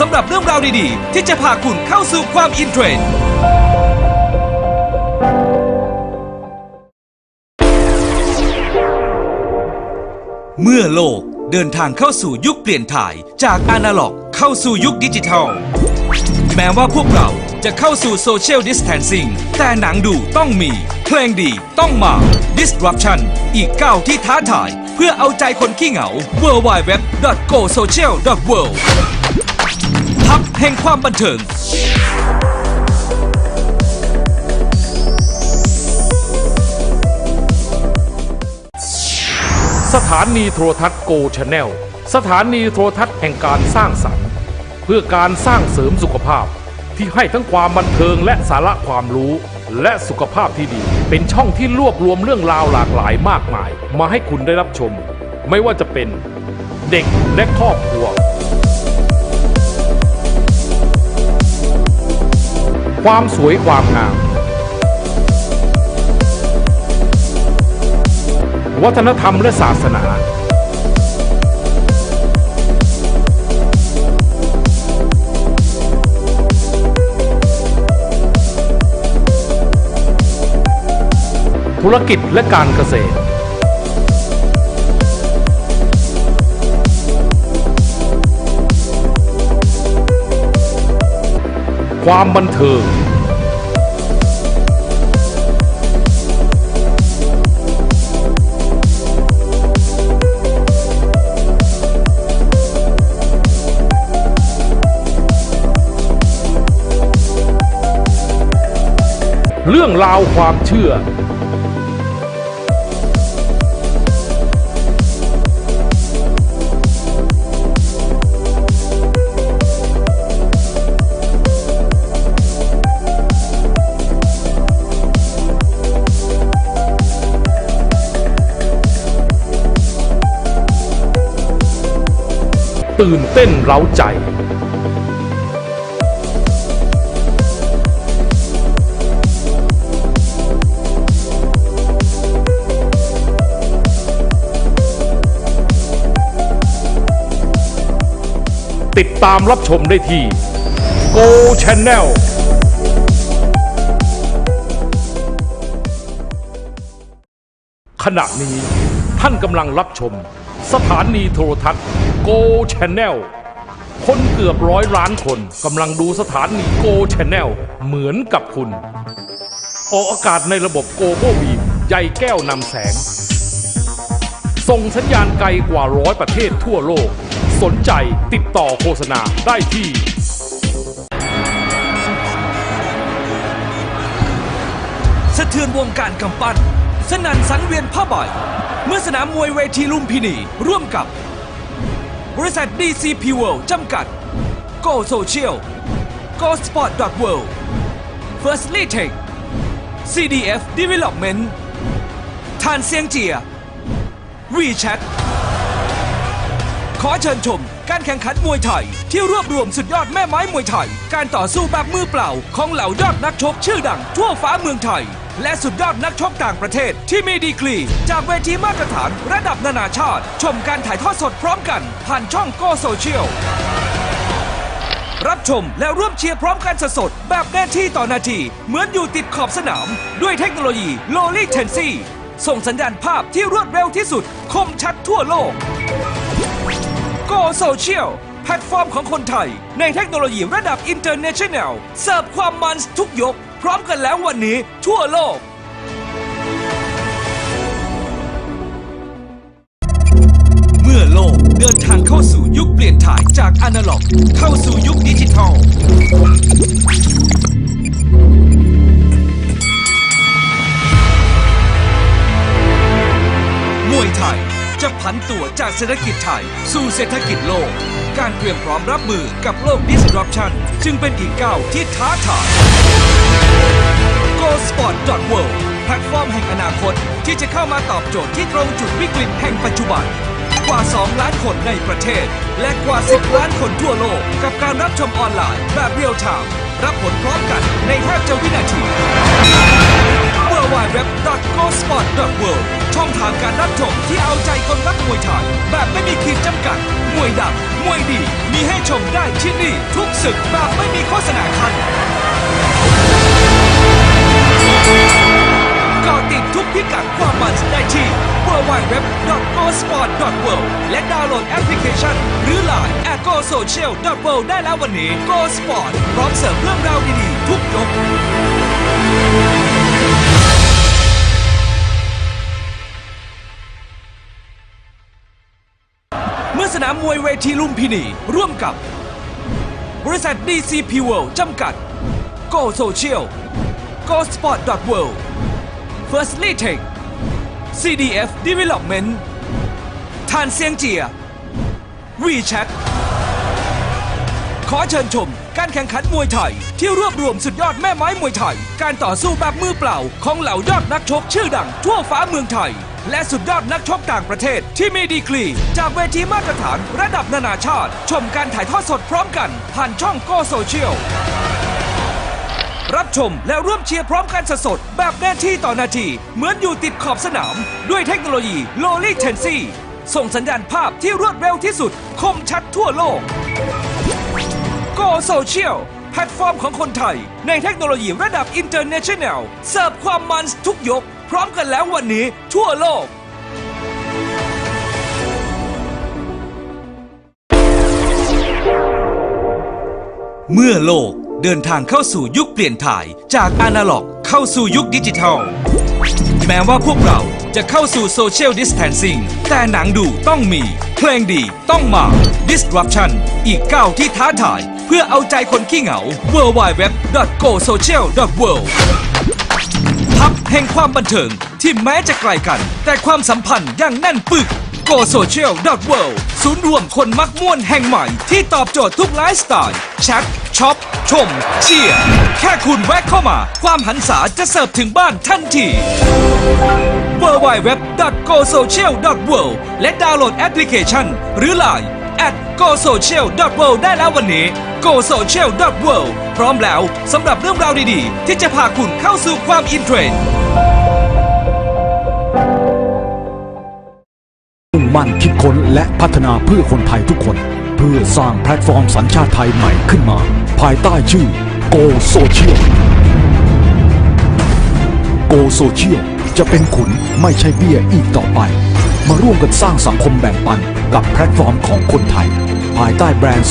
สำหรับเรื่องราวดีๆ ที่จะพาคุณเข้าสู่ความอินเทรนด์ เมื่อโลกเดินทางเข้าสู่ยุคเปลี่ยนถ่ายจากอนาล็อกเข้าสู่ยุคดิจิทัล แม้ว่าพวกเราจะเข้าสู่โซเชียลดิส a ทนซิ่งแต่หนังดูต้องมี เพลงดีต้องมา Disruption อีกก้าวที่ท้าทาย เพื่อเอาใจคนขี้เหงา w w w g o s o c i a l w o r l d ทับแห่งความบันเทิงสถานีโทรทัศน์โกชแนลสถานีโทรทัศน์แห่งการสร้างสรรค์ เพื่อการสร้างเสริมสุขภาพ ที่ให้ทั้งความบันเทิงและสาระความรู้ และสุขภาพที่ดี เป็นช่องที่รวบรวมเรื่องราวหลากหลายมากมาย มาให้คุณได้รับชม ไม่ว่าจะเป็นเด็กและครอบครัว ความสวยความงาม วัฒนธรรมและศาสนา ธุรกิจและการเกษตร ความบันเทิงเรื่องราวความเชื่อ ตื่นเต้นเร้าใจ ติดตามรับชมได้ที่ Go Channel ขณะนี้ท่านกำลังรับชม สถานีโทรทัศน์ Go Channel คนเกือบร้อยล้านคนกำลังดูสถานี Go Channel เหมือนกับคุณ ออกอากาศในระบบ Go โ o บีมใยแก้วนำแสง ส่งสัญญาณไกลกว่าร้อยประเทศทั่วโลก สนใจติดต่อโฆษณาได้ที่สะเทือนวงการกำปั้น สนันสังเวียนผ้าใบเมื่อสนามมวยเวทีลุมพินี ร่วมกับบริษัท DCP World จำกัด Go Social Go Sport World Firstly Tech CDF Development ทานเซียงเจีย WeChat ขอเชิญชมการแข่งขันมวยไทย ที่รวบรวมสุดยอดแม่ไม้มวยไทย การต่อสู้แบบมือเปล่า ของเหล่ายอดนักชกชื่อดังทั่วฟ้าเมืองไทย และสุดยอดนักชกต่างประเทศที่มีดีกรี จากเวทีมาตรฐานระดับนานาชาติ ชมการถ่ายทอดสดพร้อมกัน ผ่านช่องโกโซเชียลรับชมและร่วมเชียร์พร้อมกันสดๆแบบนาทีต่อนาที เหมือนอยู่ติดขอบสนาม ด้วยเทคโนโลยี l o l y t e n s y ส่งสัญญาณภาพที่รวดเร็วที่สุด คมชัดทั่วโลก Go Social แพลตฟอร์มของคนไทย ในเทคโนโลยีระดับ International เสิร์ฟความมันทุกยก พร้อมกันแล้ววันนี้ทั่วโลก เมื่อโลกเดินทางเข้าสู่ยุคเปลี่ยนถ่ายจากอนาล็อก เข้าสู่ยุคดิจิทัล มวยไทยจะผันตัวจากเศรษฐกิจไทย สู่เศรษฐกิจโลก การเตรียมพร้อมรับมือกับโลก disruption จึงเป็นอีกก้าวที่ท้าทาย Go Sport World แพลตฟอร์มแห่งอนาคตที่จะเข้ามาตอบโจทย์ที่ตรงจุดวิกฤตแห่งปัจจุบัน กว่า 2 ล้านคนในประเทศ และกว่า 10 ล้านคนทั่วโลก กับการรับชมออนไลน์แบบเรียลไทม์รับผลพร้อมกันในแทบจะวินาที w w w g o s p o r t w o r l d ช่องทางการรับชมที่เอาใจคนรักมวยไทย แบบไม่มีขีดจำกัด มวยดังมวยดี มีให้ชมได้ที่นี่ทุกศึกแบบไม่มีโฆษณาคัน ได้แล้ววันนี้ Go Sport พร้อมเสิร์ฟเรื่องราวดีๆ ทุกยกเมื่อสนามมวยเวทีลุมพินี ร่วมกับบริษัท DCP World จำกัด Go Social Go Sport World Firstly Tech CDF Development ทานเซียงเจีย WeChat ขอเชิญชม การแข่งขันมวยไทย ที่รวบรวมสุดยอดแม่ไม้มวยไทย การต่อสู้แบบมือเปล่า ของเหล่ายอดนักชกชื่อดัง ทั่วฟ้าเมืองไทย และสุดยอดนักชกต่างประเทศ ที่มีดีกรี จากเวทีมาตรฐานระดับนานาชาติ ชมการถ่ายทอดสดพร้อมกัน ผ่านช่องโกโซเชียลรับชมและร่วมเชียร์พร้อมกันสดๆแบบนาทีต่อนาที เหมือนอยู่ติดขอบสนาม ด้วยเทคโนโลยี l o l y t e n c y ส่งสัญญาณภาพที่รวดเร็วที่สุด คมชัดทั่วโลก Go Social แพลตฟอร์มของคนไทย ในเทคโนโลยีระดับ International เสิร์ฟความมันทุกยก พร้อมกันแล้ววันนี้ทั่วโลก เมื่อโลกเดินทางเข้าสู่ยุคเปลี่ยนถ่ายจากอนาล็อกเข้าสู่ยุคดิจิทัล แม้ว่าพวกเรา จะเข้าสู่โซเชียลดิสแทนซิ่งแต่หนังดูต้องมี เพลงดีต้องมา Disruption อีกก้าวที่ท้าทาย เพื่อเอาใจคนขี้เหงา w w w g o s o c i a l w o r l d พับแห่งความบันเทิงที่แม้จะไกลกัน แต่ความสัมพันธ์ยังแน่นปึก Go Social World ศูนย์รวมคนมักม่วนแห่งใหม่ ที่ตอบโจทย์ทุกไลฟ์สไตล์แชทช็อป ชม เชียร์แค่คุณแวะเข้ามา ความหันษาจะเสิร์ฟถึงบ้านทันที www.gosocial.world และดาวน์โหลดแอปพลิเคชัน หรือ Line at gosocial.world ได้แล้ววันนี้ gosocial.world พร้อมแล้วสำหรับเรื่องราวดีๆ ที่จะพาคุณเข้าสู่ความอินเทรนด์ มั่นคิดค้นและพัฒนาเพื่อคนไทยทุกคน เพื่อสร้างแพลตฟอร์มสัญชาติไทยใหม่ขึ้นมา ภายใต้ชื่อ Go Social Go Social จะเป็นขุนไม่ใช่เบี้ยอีกต่อไป มาร่วมกันสร้างสังคมแบ่งปันกับแพลตฟอร์มของคนไทย ภายใต้แบรนด์